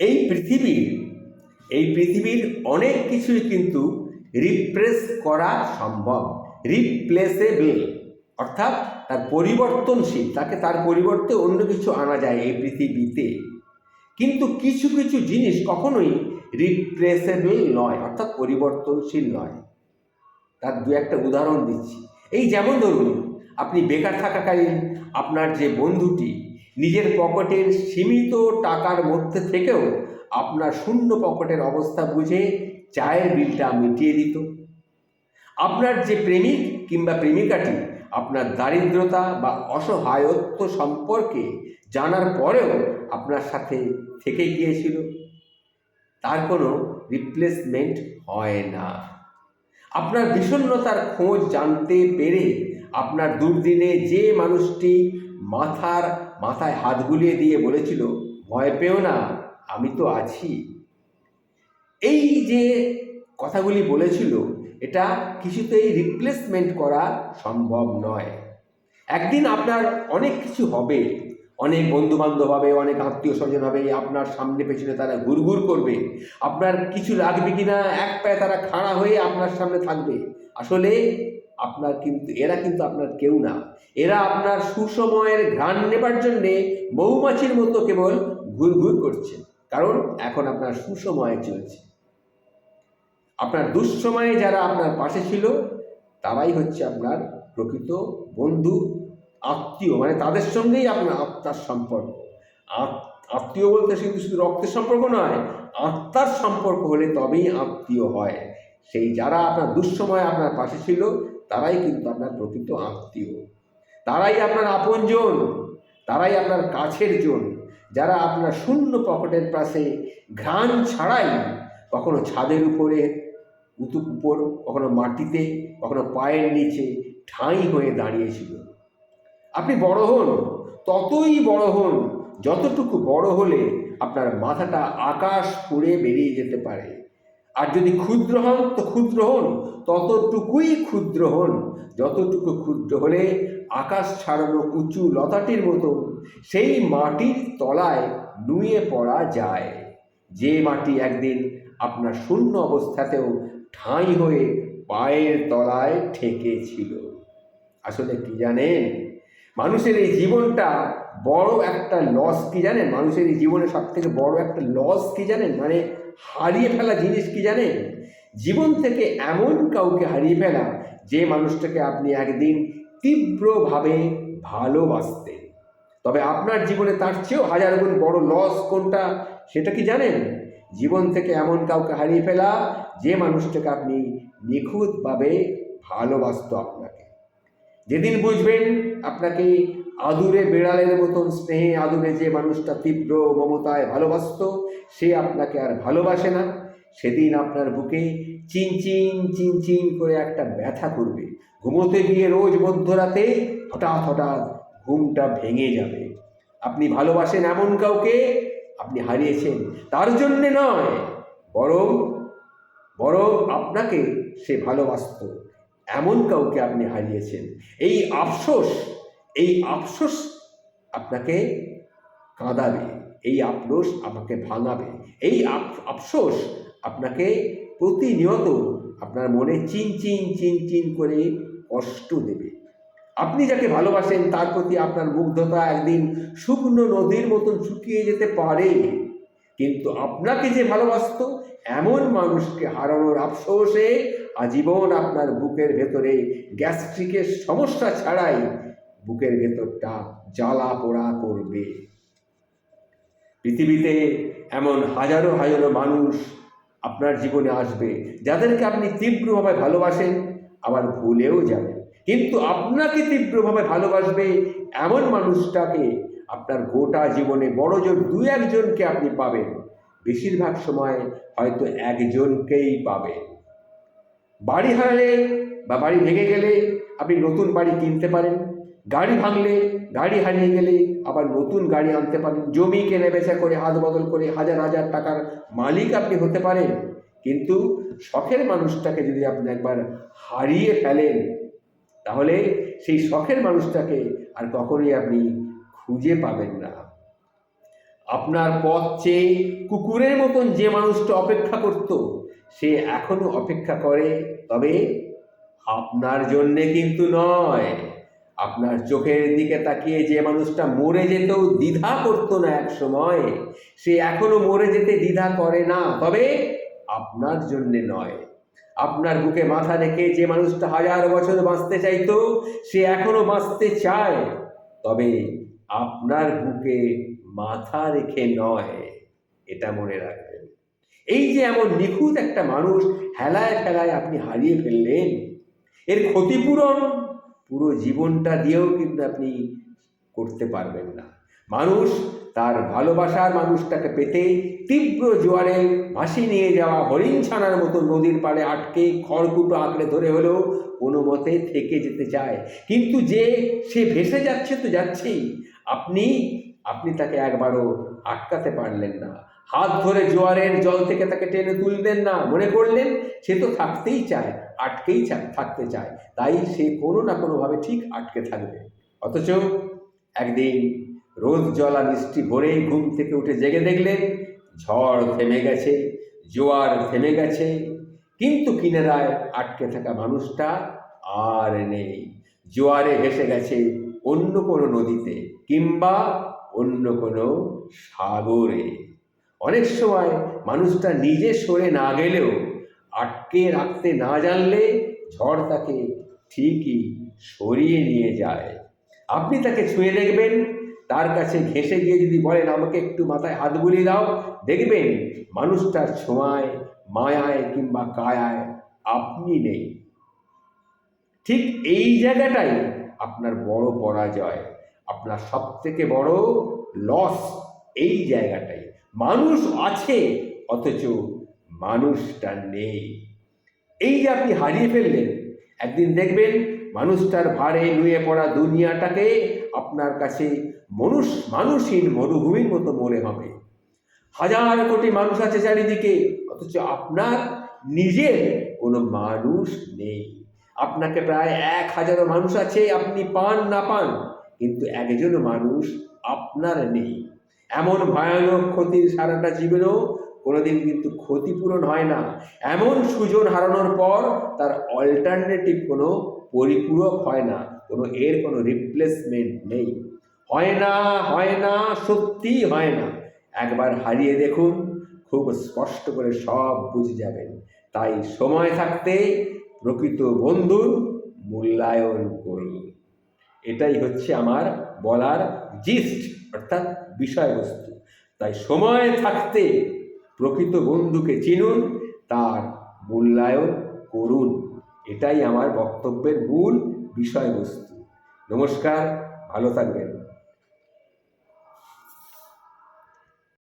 এই পৃথিবীর এই পৃথিবীর অনেক কিছুই কিন্তু রিপ্লেস করা সম্ভব। রিপ্লেসেবল অর্থাৎ তার পরিবর্তনশীল, তাকে তার পরিবর্তে অন্য কিছু আনা যায় এই পৃথিবীতে। কিন্তু কিছু কিছু জিনিস কখনোই রিপ্লেসেবল নয়, অর্থাৎ পরিবর্তনশীল নয়। তার দু একটা উদাহরণ দিচ্ছি। এই যেমন ধরুন, আপনি বেকার থাকাকালীন আপনার যে বন্ধুটি নিজের পকেটের সীমিত টাকার মধ্যে থেকেও আপনার শূন্য পকেটের অবস্থা বুঝে চায়ের বিলটা মিটিয়ে দিত। আপনার যে প্রেমিক কিংবা প্রেমিকাটি আপনার দারিদ্রতা বা অসহায়ত্ব সম্পর্কে জানার পরেও আপনার সাথে থেকে গিয়েছিল। তার কোনো রিপ্লেসমেন্ট হয় না। আপনার বিষণ্ণতার খোঁজ জানতে পেরে আপনার দুর্দিনে যে মানুষটি মাথার মাথায় হাত বুলিয়ে দিয়ে বলেছিল, ভয় পেও না, আমি তো আছি। এই যে কথাগুলি বলেছিল, এটা কিছুতেই রিপ্লেসমেন্ট করা সম্ভব নয়। একদিন আপনার অনেক কিছু হবে। অনেক বন্ধু বান্ধব হবে, অনেক আত্মীয় স্বজন হবে, আপনার সামনে পেছনে তারা ঘুরঘুর করবে। আপনার কিছু লাগবে কি না এক পায়ে তারা খাড়া হয়ে আপনার সামনে থাকবে। আসলে আপনার কিন্তু, এরা কিন্তু আপনার কেউ না। এরা আপনার সুসময়ের ঘ্রাণ নেবার জন্যে মৌমাছির মতো কেবল ঘুরঘুর করছে। কারণ এখন আপনার সুসময় চলছে। আপনার দুঃসময়ে যারা আপনার পাশে ছিল, তারাই হচ্ছে আপনার প্রকৃত বন্ধু, আত্মীয়। মানে তাদের সঙ্গেই আপনার আত্মার সম্পর্ক। আত- আত্মীয় বলতে কিন্তু শুধু রক্তের সম্পর্ক নয়, আত্মার সম্পর্ক হলে তবেই আত্মীয় হয়। সেই যারা আপনার দুঃসময়ে আপনার পাশে ছিল তারাই কিন্তু আপনার প্রকৃত আত্মীয়। তারাই আপনার আপনজন, তারাই আপনার কাছের জন। যারা আপনার শূন্য পকেটের পাশে ঘ্রাণ ছাড়াই কখনো ছাদের উপরে উতু উপর, কখনো মাটিতে, কখনো পায়ের নিচে ঠাঁই হয়ে দাঁড়িয়েছিল। আপনি বড় হন, ততই বড় হন, যতটুকু বড় হলে আপনার মাথাটা আকাশ ফুঁড়ে বেরিয়ে যেতে পারে। আর যদি ক্ষুদ্র হন, তো ক্ষুদ্র হন, ততটুকুই ক্ষুদ্র হন। যতটুকু ক্ষুদ্র হলে আকাশ ছাড়ানো উঁচু লতাটির মতো, সেই মাটির তলায় নুয়ে পড়া যায়। যে মাটি একদিন আপনার শূন্য অবস্থাতেও ঠাঁই হয়ে পায়ের তলায় ঠেকেছিল। আসলে কি জানেন? মানুষের এই জীবনটা বড় একটা লস কি জানেন? মানুষের এই জীবনে সব থেকে বড় একটা লস কি জানেন? মানে হারিয়ে ফেলা জিনিস কি জানেন? জীবন থেকে এমন কাউকে হারিয়ে ফেলা, যে মানুষটাকে আপনি একদিন তীব্রভাবে ভালোবাসতেন। তবে আপনার জীবনে তার চেয়েও হাজার গুণ বড় লস কোনটা, সেটা কি জানেন? জীবন থেকে এমন কাউকে হারিয়ে ফেলা, যে মানুষটাকে আপনি নিখুঁতভাবে ভালোবাসতো আপনাকে। যেদিন বুঝবেন আপনাকে আদুরে বেড়ালের মতন স্নেহে আদুরে যে মানুষটা তীব্র মমতায় ভালোবাসত, সে আপনাকে আর ভালোবাসে না। সেদিন আপনার বুকে চিনচিন চিনচিন করে একটা ব্যথা করবে। ঘুমোতে গিয়ে রোজ মধ্যরাতে হঠাৎ হঠাৎ ঘুমটা ভেঙে যাবে। আপনি ভালোবাসেন এমন কাউকে, আপনি হারিয়েছেন। তার জন্যে নয়, বরং বরং আপনাকে সে ভালোবাসত। এমন কাউকে আপনি হারিয়েছেন। এই আফসোস এই আফসোস আপনাকে কাঁদাবে, এই আফসোস আপনাকে ভাঙাবে। এই আফসোস আপনাকে প্রতিনিয়ত আপনার মনে চিন চিন চিন চিন করে কষ্ট দেবে। আপনি যাকে ভালোবাসেন, তার প্রতি আপনার মুগ্ধতা একদিন শুকনো নদীর মতন শুকিয়ে যেতে পারে। কিন্তু আপনাকে যে ভালোবাসতো, এমন মানুষকে হারানোর আফসোসে আজীবন আপনার বুকের ভেতরে গ্যাস্ট্রিকের সমস্যা ছাড়াই বুকের ভেতরটা জ্বালা পোড়া করবে। পৃথিবীতে এমন হাজারো হাজারো মানুষ আপনার জীবনে আসবে, যাদেরকে আপনি তীব্রভাবে ভালোবাসেন, আবার ভুলেও যাবেন। কিন্তু আপনাকে তীব্রভাবে ভালোবাসবে এমন মানুষটাকে আপনার গোটা জীবনে বড় জোর দু একজনকে আপনি পাবেন। বেশিরভাগ সময় হয়তো একজনকেই পাবেন। বাড়ি হারালে বা বাড়ি ভেঙে গেলে আপনি নতুন বাড়ি কিনতে পারেন গাড়ি ভাঙলে, গাড়ি হারিয়ে গেলে আবার নতুন গাড়ি আনতে পারেন। জমি কেনে বেচা করে, হাত বদল করে হাজার হাজার টাকার মালিক আপনি হতে পারেন। কিন্তু শখের মানুষটাকে যদি আপনি একবার হারিয়ে ফেলেন, তাহলে সেই শখের মানুষটাকে আর কখনোই আপনি খুঁজে পাবেন না। আপনার পথ চেয়ে কুকুরের মতন যে মানুষটা অপেক্ষা করত, সে এখনও অপেক্ষা করে, তবে আপনার জন্যে কিন্তু নয়। আপনার চোখের দিকে তাকিয়ে যে মানুষটা মরে যেতেও দ্বিধা করতো না এক সময়, সে এখনও মরে যেতে দ্বিধা করে না, তবে আপনার জন্যে নয়। আপনার বুকে মাথা রেখে যে মানুষটা হাজার বছর বাঁচতে চাইতো, সে এখনও বাঁচতে চায়, তবে আপনার বুকে মাথা রেখে নয়, এটা মনে রাখবেন। এই যে এমন নিখুঁত একটা মানুষ হেলায় ফেলায় আপনি হারিয়ে ফেললেন, এর ক্ষতিপূরণ পুরো জীবনটা দিয়েও কিন্তু আপনি করতে পারবেন না। মানুষ তার ভালোবাসার মানুষটাকে পেতে তীব্র জোয়ারে ভাসি নিয়ে যাওয়া হরিণ ছানার মতো নদীর পাড়ে আটকে খড়কুটো আঁকড়ে ধরে হলেও কোনো মতে থেকে যেতে চায়। কিন্তু যে সে ভেসে যাচ্ছে তো যাচ্ছেই। আপনি আপনি তাকে একবারও আটকাতে পারলেন না। হাত ধরে জোয়ারের জল থেকে তাকে টেনে তুলবেন না। মনে করলেন সে তো থাকতেই চায়। আটকেই থাকতে চায়। তাই সে কোনো না কোনোভাবে ঠিক আটকে থাকবে। অথচ একদিন রোদ, জলা মিষ্টি ভোরেই ঘুম থেকে উঠে জেগে দেখলেন, ঝড় থেমে গেছে, জোয়ার থেমে গেছে। কিন্তু কিনারায় আটকে থাকা মানুষটা আর নেই। জোয়ারে ভেসে গেছে অন্য কোনো নদীতে কিংবা অন্য কোনো সাগরে। অনেক সময় মানুষটা নিজে সরে না গেলেও আটকে রাখতে না জানলে ঝড় তাকে ঠিকই সরিয়ে নিয়ে যায়। আপনি তাকে ছুঁয়ে দেখবেন, তার কাছে ঘেঁষে গিয়ে যদি বলেন, আমাকে একটু মাথায় হাত বুলিয়ে দাও, দেখবেন মানুষটার ছোঁয়ায়, মায়ায় কিংবা কায়ায় আপনি নেই। ঠিক এই জায়গাটাই আপনার বড় পরাজয়, আপনার সব থেকে বড় লস এই জায়গাটাই। মানুষ আছে, অথচ মানুষটা নেই। এই যে আপনি হারিয়ে ফেললেন, একদিন দেখবেন মানুষটার ভারে নুয়ে পড়া দুনিয়াটাকে আপনার কাছে মনুষ, মানুষহীন মরুভূমির মতো মনে হবে। হাজার কোটি মানুষ আছে চারিদিকে, অথচ আপনার নিজের কোনো মানুষ নেই। আপনাকে প্রায় এক হাজারো মানুষ আছে, আপনি পান না পান, কিন্তু একজনও মানুষ আপনার নেই। এমন ভয়ানক ক্ষতির সারাটা জীবনেও কোনোদিন কিন্তু ক্ষতিপূরণ হয় না। এমন সুজন হারানোর পর তার অল্টারনেটিভ কোনো পরিপূরক হয় না, কোনো এর কোনো রিপ্লেসমেন্ট নেই। হয় না হয় না, সত্যিই হয় না। একবার হারিয়ে দেখুন, খুব স্পষ্ট করে সব বুঝে যাবেন। তাই সময় থাকতে প্রকৃত বন্ধুর মূল্যায়ন করুন। এটাই হচ্ছে আমার বলার জিস্ট অর্থাৎ বিষয়বস্তু। তাই সময় থাকতে প্রকৃত বন্ধুকে চিনুন তার মূল্যায়ন করুন। এটাই আমার বক্তব্যের মূল বিষয়বস্তু। নমস্কার ভালো থাকবেন।